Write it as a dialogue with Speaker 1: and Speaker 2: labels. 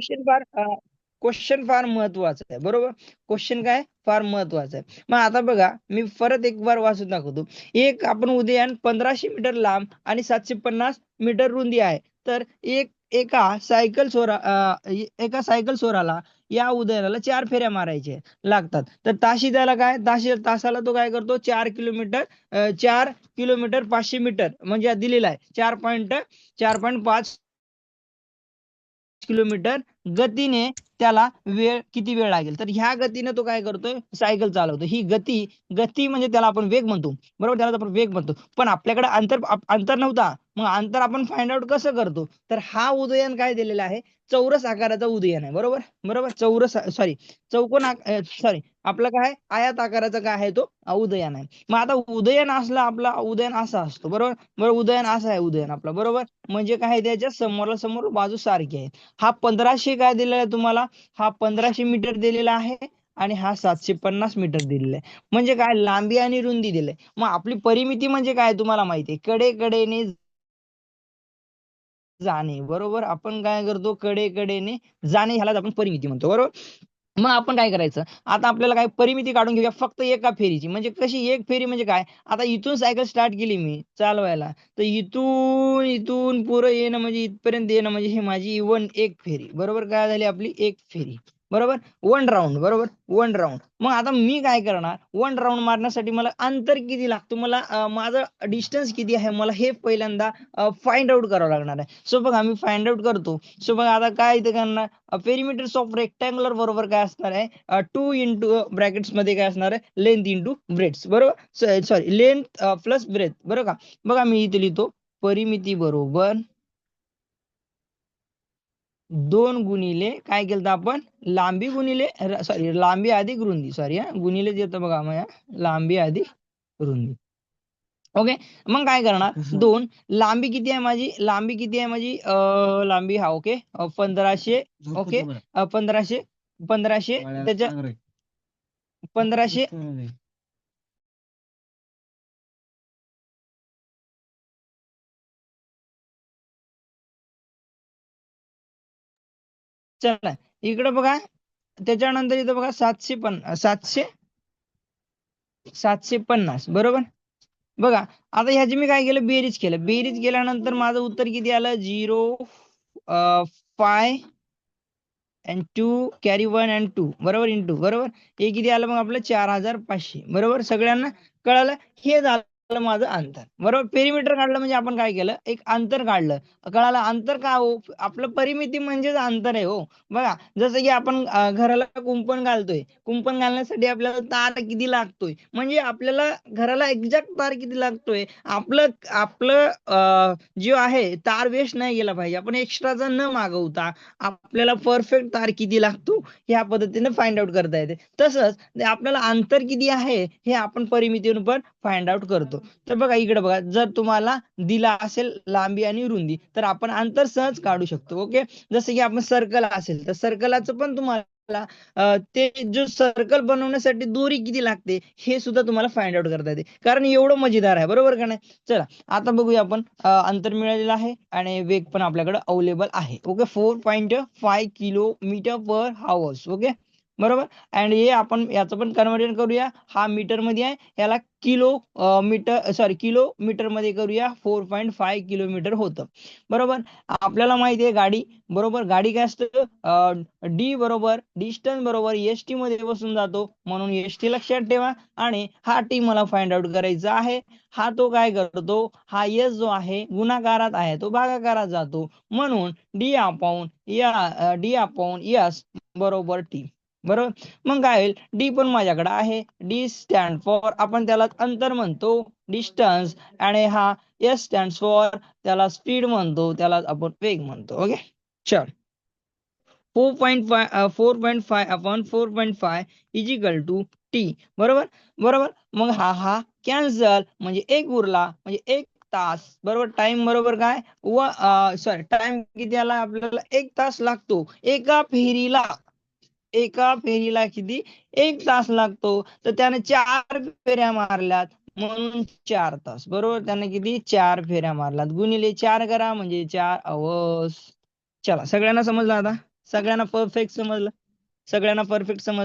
Speaker 1: Question फार question फार महत्वाचं आहे बरोबर? क्वेश्चन काय? फार महत्वाचं आहे. मग आता बघा मी परत एक बार वाचून दाखवतो. एक आपण उदयन पंधराशे मीटर लांब आणि सातशे पन्नास मीटर रुंदी आहे. तर एक एका सायकल सोरा एका सायकल सोराला या उदयनाला चार फेऱ्या मारायच्या लागतात. तर ताशी त्याला काय? ताशी तासाला तो काय करतो? चार किलोमीटर चार किलोमीटर पाचशे मीटर म्हणजे दिलेला आहे. चार पॉईंट चार पॉईंट पाच किलोमीटर गतीने त्याला वेळ किती वेळ लागेल? तर ह्या गतीने तो काय करतोय? सायकल चालवतो ही गती गती म्हणजे त्याला आपण वेग म्हणतो. बरोबर? त्याला आपण वेग म्हणतो. पण आपल्याकडे अंतर अंतर नव्हता. मग अंतर आपण फाइंड आउट कसं करतो? तर हा उदयन काय दिलेला आहे? चौरस आकाराचा उदयन आहे. बरोबर? बरोबर? चौरस सॉरी चौकोन सॉरी आपलं काय आयात आकाराचा काय आहे तो? उदयन आहे. मग आता उदयन असला आपला उदयन असा असतो. बरोबर? बरोबर? उदयन असा आहे उदयन आपला. बरोबर? म्हणजे काय आहे त्याच्या समोरला समोर बाजू सारखी आहे. हा पंधराशे काय दिलेला आहे तुम्हाला? हा पंधराशे मीटर दिलेला आहे आणि हा सातशे पन्नास मीटर दिलेला आहे. म्हणजे काय? लांबी आणि रुंदी दिले मग आपली परिमिती म्हणजे काय तुम्हाला माहिती आहे? कडे कडेने जाणे. बरोबर? आपण काय करतो? कडे कडेने जाणे. ह्यालाच आपण परिमिती म्हणतो. बरोबर? मग आपण काय करायचं? आता आपल्याला काय परिमिती काढून घेऊया फक्त एका फेरीची. म्हणजे कशी? एक फेरी म्हणजे काय? आता इथून सायकल स्टार्ट केली मी चालवायला. तर इथून इथून पुरं येणं म्हणजे इथपर्यंत येणं म्हणजे हे माझी इवन एक फेरी. बरोबर काय झाली आपली? एक फेरी. बरोबर? वन राऊंड बरोबर? वन राऊंड मग आता मी काय करणार? वन राऊंड मारण्यासाठी मला अंतर किती लागतो? मला माझं डिस्टन्स किती आहे? मला हे पहिल्यांदा फाइंड आउट करावं लागणार आहे. सो बघा मी फाइंड आउट करतो. सो बघा आता काय इथे करणार? पेरिमीटर्स ऑफ रेक्टँग्युलर बरोबर काय असणार आहे? टू इंटू ब्रॅकेट्समध्ये काय असणार आहे? लेंथ इंटू ब्रेड्स बरोबर? सॉरी लेंथ प्लस ब्रेथ बरोबर का? बघा मी इथे लिहितो. परिमिती बरोबर दोन गुणिले काय केलं आपण? लांबी गुणिले सॉरी लांबी अधिक रुंदी. सॉरी हा. गुणिले येतं बघा मग हा, लांबी अधिक रुंदी. ओके मग काय करणार? दोन लांबी किती आहे माझी? लांबी किती आहे माझी? लांबी हा ओके पंधराशे ओके पंधराशे पंधराशे त्याच्या पंधराशे चला इकडे बघा. त्याच्यानंतर इथं बघा सातशे पन्नास सातशे? सातशे पन्नास बरोबर? बघा आता ह्याची मी काय केलं? बेरीज केलं. बेरीज केल्यानंतर माझं उत्तर किती आलं? Zero five and two carry one and two बरोबर? इन टू बरोबर? हे किती आलं मग आपलं? चार हजार पाचशे बरोबर? सगळ्यांना कळालं? हे झालं. माझं अंतर. बरोबर? पेरिमीटर काढलं म्हणजे आपण काय केलं? एक अंतर काढलं. कळालं? अंतर का हो? आपलं परिमिती म्हणजेच अंतर आहे हो. बघा जसं की आपण घराला कुंपण घालतोय. कुंपण घालण्यासाठी आपल्याला तार किती लागतोय? म्हणजे आपल्याला घराला एक्झॅक्ट तार किती लागतोय? आपलं आपलं जे आहे तार वेस्ट नाही गेला पाहिजे. आपण एक्स्ट्राचा न मागवता आपल्याला परफेक्ट तार किती लागतो? ह्या पद्धतीने फाइंड आउट करता येते. तसंच आपल्याला अंतर किती आहे? हे आपण परिमितीवर पण फाइंड आउट करतो. तर बघा इकडे बघा जर तुम्हाला दिला असेल लांबी आणि रुंदी तर आपण अंतर सहज काढू शकतो ओके? जसं की आपण सर्कल असेल तर सर्कलाचं पण तुम्हाला ते जो सर्कल बनवण्यासाठी दोरी किती लागते हे सुद्धा तुम्हाला फाइंड आउट करता येते. कारण एवढं मजेदार आहे बरोबर का नाही? चला आता बघूया आपण अंतर मिळालेलं आहे आणि वेग पण आपल्याकडे अवेलेबल आहे okay? Four point five kilometre per hours okay? बरोबर? अँड हे आपण याचं पण कन्वर्जन करूया. हा मीटरमध्ये आहे. याला किलो मीटर सॉरी किलोमीटरमध्ये करूया. फोर पॉईंट फाय किलोमीटर होतं. बरोबर? आपल्याला माहिती आहे गाडी. बरोबर? गाडी काय असतं? डी बरोबर डिस्टन्स बरोबर एस टी मध्ये बसून जातो. म्हणून एस टी लक्षात ठेवा. आणि हा टी मला फाइंड आउट करायचा आहे. हा तो काय करतो? हा एस जो आहे गुणाकारात आहे. तो भागाकारात जातो. म्हणून डी अपाऊन या डी अपाऊन यस बरोबर टी बरोबर मग काय होईल? डी पण माझ्याकडे आहे. डी स्टँड फॉर आपण त्याला अंतर म्हणतो. डिस्टन्स आणि हा एस स्टँड फॉर त्याला स्पीड म्हणतो. त्याला आपण वेग म्हणतो. ओके चल. Four point five four point five upon four point five is equal to T बरोबर? बरोबर? मग हा हा कॅन्सल म्हणजे एक उरला. म्हणजे एक तास. बरोबर? टाइम बरोबर काय? व uh, सॉरी टाइम किती आला? आपल्याला एक तास लागतो. एका फेरीला. एका फेरीला किती? एक तास लागतो. तर त्याने चार फेऱ्या मारल्यात. म्हणून चार तास. बरोबर? त्याने किती? चार फेऱ्या मारल्यात. गुणिले चार करा म्हणजे चार अवर्स चला सगळ्यांना समजलं आता? सगळ्यांना परफेक्ट समजलं? सगळ्यांना परफेक्ट समजलं?